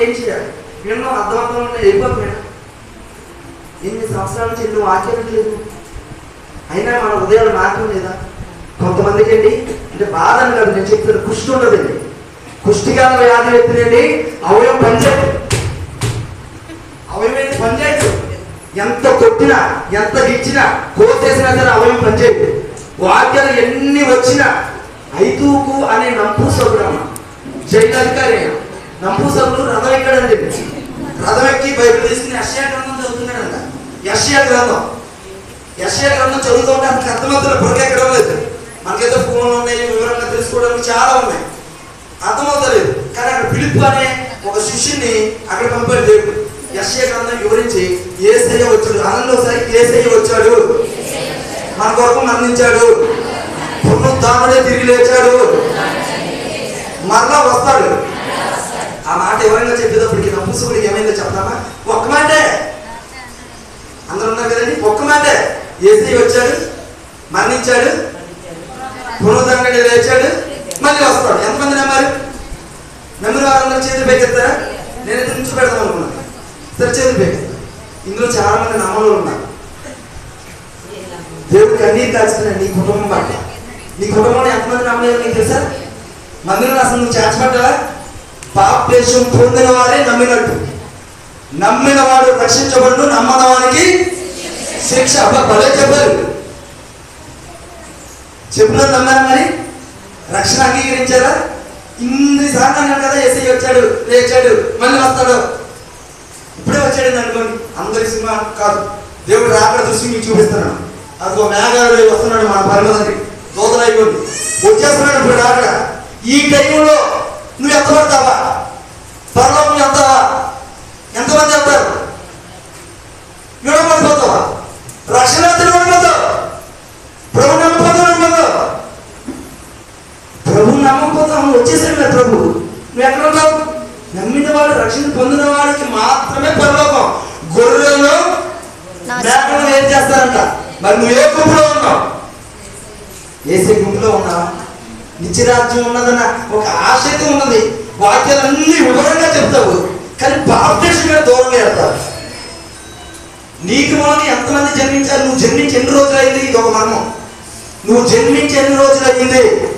ఏం చేయాలి నేను అర్థవంతం వెళ్ళిపోతున్నాను ఎన్ని సంవత్సరాల నుంచి ఎన్నో వాక్యాలు లేదు. అయినా మన హృదయాలు మార్గం లేదా? కొంతమందికి అండి అంటే బాధ అని కాదు నేను చెప్తాను కుష్టి ఉండదండి కుష్టిగా వ్యాధి వ్యక్తులండి అవయవం పనిచేయదు అవయవం ఏంటి? పనిచేయదు ఎంత కొట్టినా ఎంత ఇచ్చినా కోసేసినా సరే అవయవం పనిచేయదు వాక్యాలు ఎన్ని వచ్చినా ఐతూకు అనే నంపు సౌగ్రామ జైలు అధికారి అయినా నంపూసకుడు రథం ఎక్కడని చెప్పి రథం ఎక్కి బైబిల్ తీసుకుని యశ్యా గ్రంథం చదువుతున్నాడంట. యశ్యా గ్రంథం. యశ్యా గ్రంథం చదువుతుంటే అంత అర్థమవుతున్న పొరకెక్కడం లేదు. మనకైతే ఫోన్లు ఉన్నాయి వివరంగా తెలుసుకోవడానికి చాలా ఉన్నాయి. అర్థమవుతలేదు. కానీ అక్కడ పిలుపు అనే ఒక శిష్యుని అక్కడ పంపారు దేవుడు. యశ్యా గ్రంథం వివరించి ఏసయ్య వచ్చాడు. అనంలోసారి ఏసయ్య వచ్చాడు. మన కొరకు మరణించాడు. పునరుద్ధానుడే తిరిగి లేచాడు. మరలా వస్తాడు. ఆ మాట ఎవరైనా చెప్పేటప్పటికి నపుసుకుడికి ఏమైందో చెప్తామా? ఒక్క మాటే. అందరు ఉన్నారు కదండి? ఒక్క మాటే. ఏసీ వచ్చాడు మరణించాడు పునరుద్ధరణ లేచాడు మళ్ళీ వస్తాడు. ఎంతమంది నమ్మారు? నమ్మిన వారందరూ చేతులు పైకెత్తారా? నేను నుంచి పెడదాం అనుకున్నాను. సరే చేతులు పైకెత్తాను. ఇందులో చాలా మంది నమ్మలు ఉన్నారు. దేవుడికి అన్నీ దాచుతున్నాడు నీ కుటుంబం పట్ల నీ కుటుంబంలో ఎంతమంది నమ్మలేదు నీకు తెలుసా? మందిరం అసలు నువ్వు చేర్చబడ్డావా? పాపేశం పొందిన వారే నమ్మినట్టు. నమ్మిన వాడు రక్షించబడు నమ్మన వారికి శిక్ష. అబ్బా భలే చెప్పారు. చెప్పిన నమ్మారు మరి? రక్షణ అంగీకరించారా? ఇన్ని సార్లు అన్నాడు కదా ఎస్ఐ వచ్చాడు లేచాడు మళ్ళీ వస్తాడు. ఇప్పుడే వచ్చాడు అనుకోండి? అందరి సినిమా కాదు. దేవుడు రాకడ దృష్టి మీకు చూపిస్తున్నాడు అదిగో మేఘాలు వస్తున్నాడు మన పరమదండ్రి దోతలు వచ్చేస్తున్నాడు ఇప్పుడు రాకడ. ఈ టైంలో నువ్వు ఎంత పడతావా పరలోకం వెళ్తావా ఎంతమంది వెళ్తారు విడవబడిపోతావా రక్షణ తిరగబడిపోతావు ప్రభు నమ్మకపోతావు నమ్మకపోతావు ప్రభు వచ్చేసాడు కదా ప్రభు. నువ్వు ఎక్కడ ఉన్నావు? నమ్మిన వాడు రక్షణ పొందిన వాడికి మాత్రమే పరలోకం. గొర్రెలు మేకలు ఏం చేస్తారంట? మరి నువ్వు ఏ గుంపులో ఉన్నావు? ఏసే గుంపులో ఉన్నావా? నిత్యరాజ్యం ఉన్నదన్న ఒక ఆసక్తి ఉన్నది. వాక్యాలన్నీ వివరంగా చెప్తావు. కానీ మీద దూరం వెళ్తావు. నీకు మూలంగా ఎంతమంది జన్మించారు? నువ్వు జన్మించి ఎన్ని రోజులు అయింది ఇది ఒక మర్మం. నువ్వు జన్మించి ఎన్ని రోజులు అయింది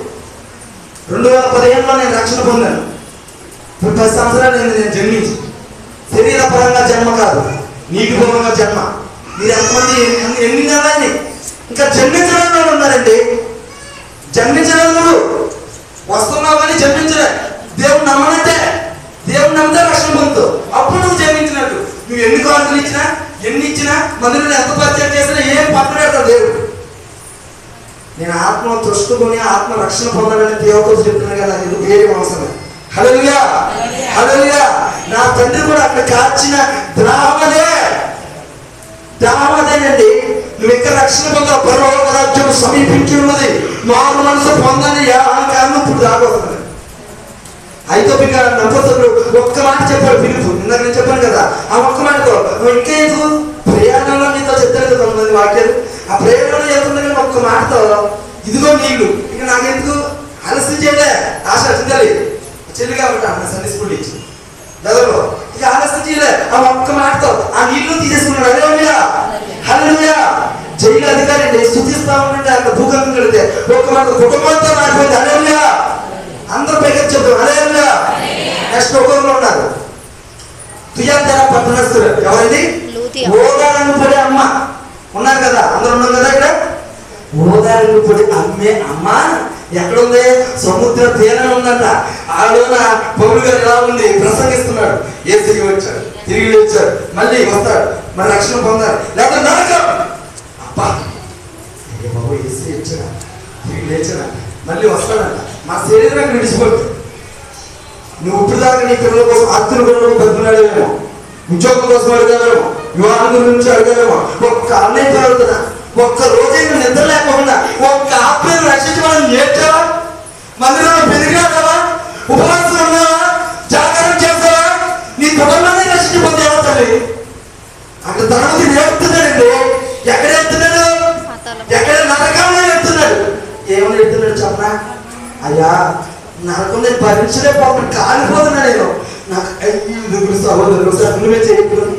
రెండు వేల పదిహేనులో నేను రక్షణ పొందాను. ఇప్పుడు పది సంవత్సరాలు నేను నేను జన్మించి. శరీర పరంగా జన్మ కాదు నీటి పూర్వంగా జన్మ. మీరు ఎంతమంది ఎన్ని- ఎన్ని ఇంకా జన్మించడం వాళ్ళు ఉన్నారండి. జన్మించడం నువ్వు వస్తున్నావు కానీ జన్మించలే. దేవుడు నమ్మనంటే దేవుడు నమ్మితే రక్షణ పొందుతావు. అప్పుడు నువ్వు జన్మించినట్టు. నువ్వు ఎన్ని కాసులు ఇచ్చినా ఎన్ని ఇచ్చినా మందిరంలో ఎంత పరిచయం చేసినా ఏం పక్కన దేవుడు. నేను ఆత్మ తుష్టుకొని ఆత్మ రక్షణ పొందాలని దేవతో చెప్తున్నాను కదా ఇది వేరే అవసరం హల్లెలూయా! హల్లెలూయా! నా తండ్రి కూడా అక్కడ కాచిన ద్రావణే! దామదేనండి నువ్వు ఇక్కడ రక్షణ పొందావు? పరలోక రాజ్యం సమీపించి ఉన్నది. మారు మనసు పొందని అహంకారం ఇప్పుడు దాగొస్తుంది. అయితే ఇక నమ్మసలు ఒక్క మాట చెప్పాడు పిలుపు ఇందాక నేను చెప్పాను కదా ఆ ఒక్క మాటతో ఇంకా ఎందుకు? ప్రయాణంలో నీతో చెప్తాను కదా కొంతమంది వాక్యాలు. ఆ ప్రయాణంలో వెళ్తుంది కానీ ఒక్క మాటతో ఇదిగో నీళ్ళు ఇక నాకెందుకు? ఆలస్యం చేయలే. ఆశ చెందాలి చెల్లి కాబట్టి అన్న సండే స్కూల్ ఇచ్చి గదలో ఇక ఆలస్యం చేయలే. ఆ ఒక్క మాటతో ఆ నీళ్ళు తీసేసుకున్నాడు. అదే హల్లెలూయా. జైలు అధికారి స్థుతిస్తా ఉంటే అక్కడ భూకంపం కడితే ఒక్క మాట కుటుంబంతో నాటిపోయింది హల్లెలూయా. అందరూ పైకి చెప్తారు. హల్లెలూయా. నెక్స్ట్ ఒక్కొక్కరు ఉన్నారు. తుయాతర పట్టణస్తులు ఎవరండి? లూదియా. ఓదారంగు అమ్మ. ఉన్నారు కదా అందరు ఉన్నాం కదా ఇక్కడ? ఓదారంగు అమ్మే అమ్మ. ఎక్కడుంది? సముద్ర తీరం ఉందంట. ఆలోన పౌరు గారు ఎలా ఉంది? ప్రసంగిస్తున్నాడు. ఏసీ వచ్చాడు? తిరిగి వచ్చాడు. మళ్ళీ వస్తాడు. మరి రక్షణ పొందాడు లేకపోతే నరకం. అబ్బా. ఏ బాబు ఏసీ వచ్చాడా తిరిగి లేచాడా? మళ్ళీ వస్తాడంట. మా శరీరం విడిచిపోతుంది నువ్వు ఇప్పుడు దాకా నీ పిల్లల కోసం ఆస్తుల కోసం బతుకున్నాడేమో ఉద్యోగం కోసం అడగాలేమో వివాహం గురించి అడగాలేమో ఒక్క అన్నయ్య అడుగుతున్నా ఒక్క రోజైనా నిద్ర లేకుండా ఒక్క ఆత్మీయ రక్షించమని నేర్చావా మందిరంలో పెరిగావా ఉపవాసం ఉన్నావా? జాగరణ చేస్తావా నీ కుటుంబాన్ని రక్షించిపోతావా తల్లి? అక్కడ తరగతి నేర్పుతున్నాడండి ఎక్కడ వెళ్తున్నాడు ఎక్కడ నరకంలో వెళ్తున్నాడు ఏమని వెళ్తున్నాడు చెప్పరా అయ్యా నరకం నేను భరించలేకపోతున్నా కాలిపోతున్నా నేను. నాకు ఐదుగురు సహోదరులు సార్ నువ్వే చేయగలరు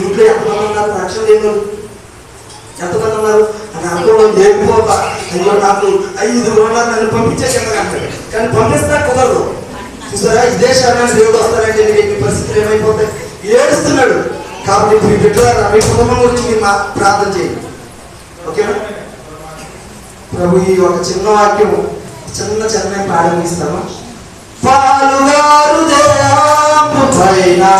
ఇంట్లో ఎంతమంది ఉన్నారు? రక్షణ లేదు ఎంతమంది ఉన్నారు? అని అనుకోవడం ఏమిపోతా అయ్యో నాకు ఐదుగురు ఉన్నారు. నన్ను పంపించేసాను అంటాడు కానీ పంపిస్తా కుదరదు. చూసారా? ఇదే శరణాన్ని దేవుడు వస్తారంటే నీకు ఎన్ని పరిస్థితులు ఏమైపోతాయి? ఏడుస్తున్నాడు. కాబట్టి మీ ఈ బిడ్డలారా మీ కుటుంబం గురించి మీరు మా ప్రార్థన చేయండి. ఓకేనా? ప్రభు ఈ ఒక చిన్న వాక్యం చిన్న చిన్న ప్రారంభిస్తామా పాలుగారు దేవా হয় না